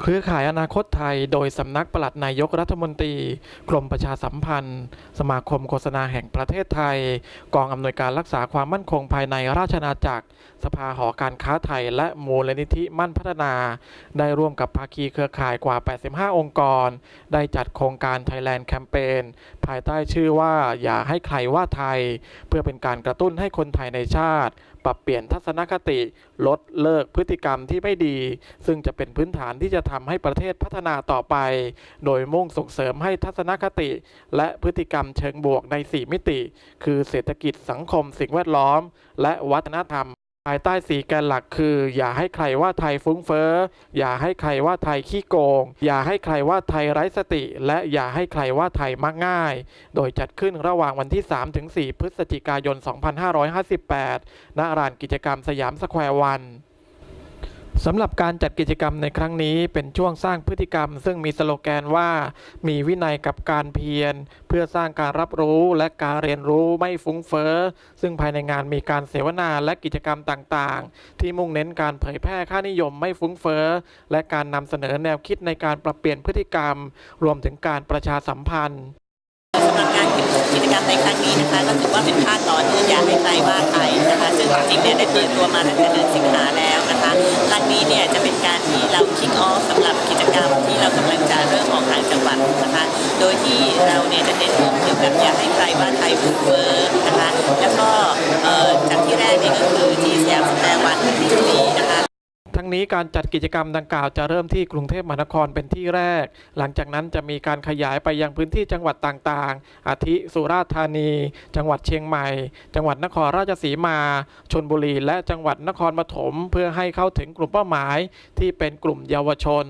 เครือข่ายอนาคตไทย โดยสำนักปลัดนายกรัฐมนตรี กรมประชาสัมพันธ์ สมาคมโฆษณาแห่งประเทศไทย กองอำนวยการรักษาความมั่นคงภายในราชอาณาจักร สภาหอการค้าไทย และมูลนิธิมั่นพัฒนา ได้ร่วมกับภาคีเครือข่ายกว่า 85 องค์กร ได้จัดโครงการ Thailand Campaign ภายใต้ชื่อว่าอย่าให้ใครว่าไทย เพื่อเป็นการกระตุ้นให้คนไทยในชาติ ปรับเปลี่ยนทัศนคติ ลดเลิกพฤติกรรมที่ไม่ดี ซึ่งจะเป็นพื้นฐานที่จะทำให้ประเทศพัฒนาต่อไป โดยมุ่งส่งเสริมให้ทัศนคติ และพฤติกรรมเชิงบวกใน 4 มิติ คือเศรษฐกิจสังคมสิ่งแวดล้อม และวัฒนธรรมภายใต้สีแกนหลักคือ อย่าให้ใครว่าไทยฟุ้งเฟ้อ อย่าให้ใครว่าไทยขี้โกง อย่าให้ใครว่าไทยไร้สติ และอย่าให้ใครว่าไทยมักง่าย โดยจัดขึ้นระหว่างวันที่ 3-4 พฤศจิกายน 2558 ณลานกิจกรรมสยามสแควร์วัน สำหรับการจัดกิจกรรมในครั้งนี้เป็นช่วงสร้างพฤติกรรม ซึ่งมีสโลแกนว่า มีวินัยกับการเพียร เพื่อสร้างการรับรู้และการเรียนรู้ไม่ฟุ้งเฟ้อ ซึ่งภายในงานมีการเสวนาและกิจกรรมต่างๆ ที่มุ่งเน้นการเผยแพร่ค่านิยมไม่ฟุ้งเฟ้อ และการนำเสนอแนวคิดในการปรับเปลี่ยนพฤติกรรม รวมถึงการประชาสัมพันธ์สำหรับการ กิจกรรมในครั้งนี้นะคะก็ถือว่าเป็นภาคต่อเนื่องยาให้ใครว่าไทยนะคะ ซึ่งจริงๆเนี่ยได้เปิดตัวมาตั้งแต่เดือนสิงหาแล้วนะคะครั้งนี้เนี่ยจะเป็นการที่เราคิกออฟสำหรับกิจกรรมที่เรากำลังจะเริ่มออกทางจังหวัดนะคะ โดยที่เราเนี่ยจะเน้นเรื่องเกี่ยวกับอยากให้ใครว่าไทยฟุ้งเฟ้อนะคะแล้วก็ งนี้การจัดกิจกรรมดังกล่าวจะเริ่มที่กรุงเทพมหานครเป็นที่แรก หลังจากนั้นจะมีการขยายไปยังพื้นที่จังหวัดต่างๆ อาทิสุราษฎร์ธานี จังหวัดเชียงใหม่ จังหวัดนครราชสีมา ชนบุรี และจังหวัดนครปฐม เพื่อให้เข้าถึงกลุ่มเป้าหมายที่เป็นกลุ่มเยาวชน